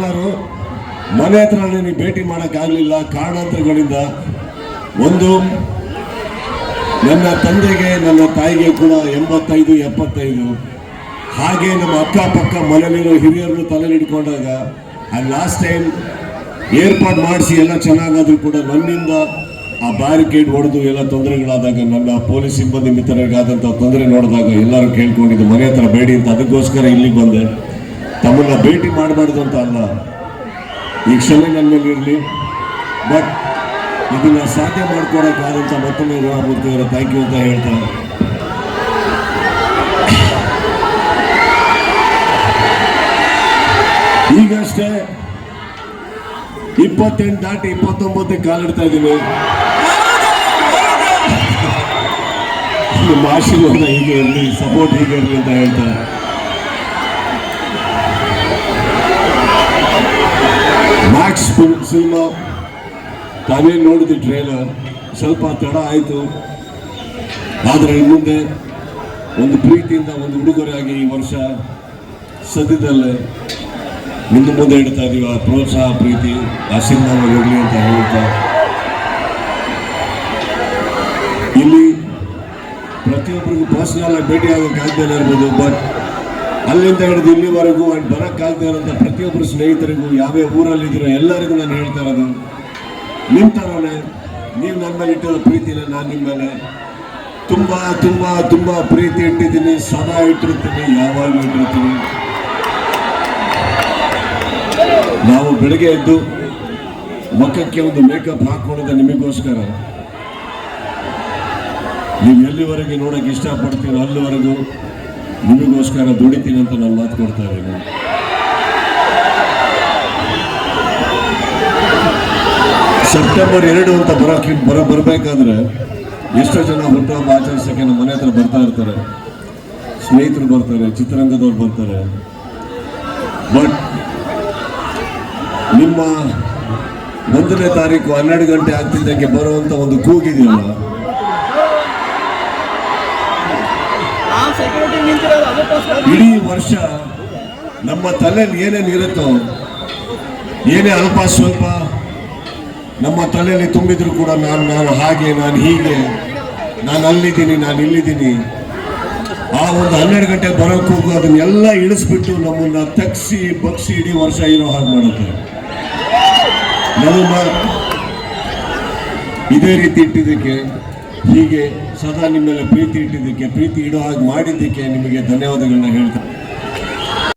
ಎಲ್ಲರೂ ಮನೆ ಹತ್ರ ನನಗೆ ಭೇಟಿ ಮಾಡೋಕ್ಕಾಗಲಿಲ್ಲ ಕಾರಣಾಂತರಗಳಿಂದ ಒಂದು ನನ್ನ ತಂದೆಗೆ, ನನ್ನ ತಾಯಿಗೆ ಕೂಡ ಎಂಬತ್ತೈದು, ಎಪ್ಪತ್ತೈದು. ಹಾಗೆ ನಮ್ಮ ಅಕ್ಕಪಕ್ಕ ಮನೇಲಿರೋ ಹಿರಿಯರನ್ನು ತಲೆಯಲ್ಲಿ ಆ ಲಾಸ್ಟ್ ಟೈಮ್ ಏರ್ಪಾಡು ಮಾಡಿಸಿ ಎಲ್ಲ ಚೆನ್ನಾಗಾದ್ರೂ ಕೂಡ ನನ್ನಿಂದ ಆ ಬ್ಯಾರಿಕೇಡ್ ಹೊಡೆದು ಎಲ್ಲ ತೊಂದರೆಗಳಾದಾಗ ನನ್ನ ಪೊಲೀಸ್ ಸಿಬ್ಬಂದಿ ಮಿತ್ರರಿಗಾದಂಥ ತೊಂದರೆ ನೋಡಿದಾಗ ಎಲ್ಲರೂ ಕೇಳ್ಕೊಂಡಿದ್ದು, ಮನೆ ಹತ್ರ ಬೇಡಿ ಅಂತ. ಅದಕ್ಕೋಸ್ಕರ ಇಲ್ಲಿಗೆ ಬಂದೆ. ತಮ್ಮನ್ನ ಭೇಟಿ ಮಾಡಬಾರ್ದು ಅಂತ ಅಲ್ಲ. ಈ ಕ್ಷಮೆ ನನ್ನ ಇರಲಿ. ಬಟ್ ಇದನ್ನ ಸಾಧ್ಯ ಮಾಡ್ಕೊಡಕ್ಕಾದಂಥ ಮತ್ತೊಮ್ಮೆ ಮೂರ್ತಿ ಅವರ ಥ್ಯಾಂಕ್ ಯು ಅಂತ ಹೇಳ್ತಾರೆ ಈಗಷ್ಟೇ ಇಪ್ಪತ್ತೆಂಟು ದಾಟಿ ಇಪ್ಪತ್ತೊಂಬತ್ತಕ್ಕೆ ಕಾಲಿಡ್ತಾ ಇದ್ದೀವಿ ನಿಮ್ಮ ಆಶೀರ್ವಾದ ಹೀಗೆ ಇರಲಿ ಸಪೋರ್ಟ್ ಹೀಗೆ ಇರಲಿ ಅಂತ ಹೇಳ್ತಾರೆ ಸಿನಿಮಾ ತಾನೇ ನೋಡಿದ ಟ್ರೇಲರ್, ಸ್ವಲ್ಪ ತಡ ಆಯಿತು. ಆದರೆ ಇನ್ಮುಂದೆ ಒಂದು ಪ್ರೀತಿಯಿಂದ ಒಂದು ಉಡುಗೊರೆಯಾಗಿ ಈ ವರ್ಷ ಸದ್ಯದಲ್ಲೇ ಮುಂದೆ ಮುಂದೆ ಇಡ್ತಾ ಇದೀವಿ. ಆ ಪ್ರೋತ್ಸಾಹ, ಪ್ರೀತಿ, ಆ ಸಿನಿಮಾ ಇರಲಿ ಅಂತ ಹೇಳ್ತಾ. ಇಲ್ಲಿ ಪ್ರತಿಯೊಬ್ಬರಿಗೂ ಪರ್ಸನಲ್ ಆಗಿ ಭೇಟಿ ಆಗೋಕೆ ಆಗ್ದೇ ಇರ್ಬೋದು ಬಟ್ ಅಲ್ಲಿಂದ ಹಿಡಿದು ಇಲ್ಲಿವರೆಗೂ ಅಂಡ್ ಬರೋಕ್ಕಾಗದೇ ಇರೋಂಥ ಪ್ರತಿಯೊಬ್ಬರು ಸ್ನೇಹಿತರಿಗೂ ಯಾವ್ಯಾವ ಊರಲ್ಲಿದ್ದೀರೋ ಎಲ್ಲರಿಗೂ ನಾನು ಹೇಳ್ತಾ ಇರೋದು. ನಿಮ್ಮ ಥರನೇ ನೀವು ನನ್ನ ಮೇಲೆ ಇಟ್ಟಿರೋ ಪ್ರೀತಿನ ನಾನು ನಿಮ್ಮ ಮೇಲೆ ತುಂಬ ತುಂಬ ತುಂಬ ಪ್ರೀತಿ ಇಟ್ಟಿದ್ದೀನಿ ಸದಾ ಇಟ್ಟಿರ್ತೀನಿ, ಯಾವಾಗಲೂ ಇಟ್ಟಿರ್ತೀನಿ. ನಾವು ಬೆಳಗ್ಗೆ ಎದ್ದು ಮುಖಕ್ಕೆ ಒಂದು ಮೇಕಪ್ ಹಾಕೊಂಡಿದ್ದ ನಿಮಗೋಸ್ಕರ. ನೀವು ಎಲ್ಲಿವರೆಗೆ ನೋಡೋಕ್ಕೆ ಇಷ್ಟಪಡ್ತೀರೋ ಅಲ್ಲಿವರೆಗೂ ನಿಮಗೋಸ್ಕರ ದುಡಿತೀನಿ ಅಂತ ನಾನು ಮಾತು ಕೊಡ್ತಾ ಇದ್ದೀನಿ. ಸೆಪ್ಟೆಂಬರ್ ಎರಡು ಅಂತ ಬರೋಕೆ ಬರ ಬರಬೇಕಾದ್ರೆ ಎಷ್ಟೋ ಜನ ಹುಟ್ಟುಹಬ್ಬ ಆಚರಿಸೋಕೆ ನಮ್ಮ ಮನೆ ಹತ್ರ ಬರ್ತಾ ಇರ್ತಾರೆ. ಸ್ನೇಹಿತರು ಬರ್ತಾರೆ, ಚಿತ್ರರಂಗದವ್ರು ಬರ್ತಾರೆ. ಬಟ್ ನಿಮ್ಮ ಒಂದನೇ ತಾರೀಕು ಹನ್ನೆರಡು ಗಂಟೆ ಆಗ್ತಿದ್ದಕ್ಕೆ ಬರುವಂಥ ಒಂದು ಕೂಗಿದೆಯಲ್ಲ ನಾವು ಸೆಕ್ಯೂರಿಟಿ ನಿಂತಿರೋದು ಅದಕ್ಕೋಸ್ಕರ ಇಡೀ ವರ್ಷ ನಮ್ಮ ತಲೆಯಲ್ಲಿ ಏನೇನು ಇರುತ್ತೋ, ಏನೇ ಅಲ್ಪ ಸ್ವಲ್ಪ ನಮ್ಮ ತಲೆಯಲ್ಲಿ ತುಂಬಿದ್ರು ಕೂಡ ನಾನು ನಾನು ಹಾಗೆ, ನಾನು ಹೀಗೆ, ನಾನು ಅಲ್ಲಿದ್ದೀನಿ, ನಾನು ಇಲ್ಲಿದ್ದೀನಿ. ಆ ಒಂದು ಹನ್ನೆರಡು ಗಂಟೆ ಬರೋಕ್ಕೂ ಅದನ್ನೆಲ್ಲ ಇಳಿಸ್ಬಿಟ್ಟು ನಮ್ಮನ್ನ ತಗ್ಸಿ, ಬಗ್ಸಿ ಇಡೀ ವರ್ಷ ಇರೋ ಹಾಗೆ ಮಾಡುತ್ತೆ. ಇದೇ ರೀತಿ ಇಟ್ಟಿದ್ದಕ್ಕೆ ಹೀಗೆ ಸದಾ ನಿಮ್ಮೆಲ್ಲ ಪ್ರೀತಿ ಇಟ್ಟಿದ್ದಕ್ಕೆ ಪ್ರೀತಿ ಇಡೋ ಹಾಗೆ ಮಾಡಿದ್ದಕ್ಕೆ ನಿಮಗೆ ಧನ್ಯವಾದಗಳನ್ನ ಹೇಳ್ತೇನೆ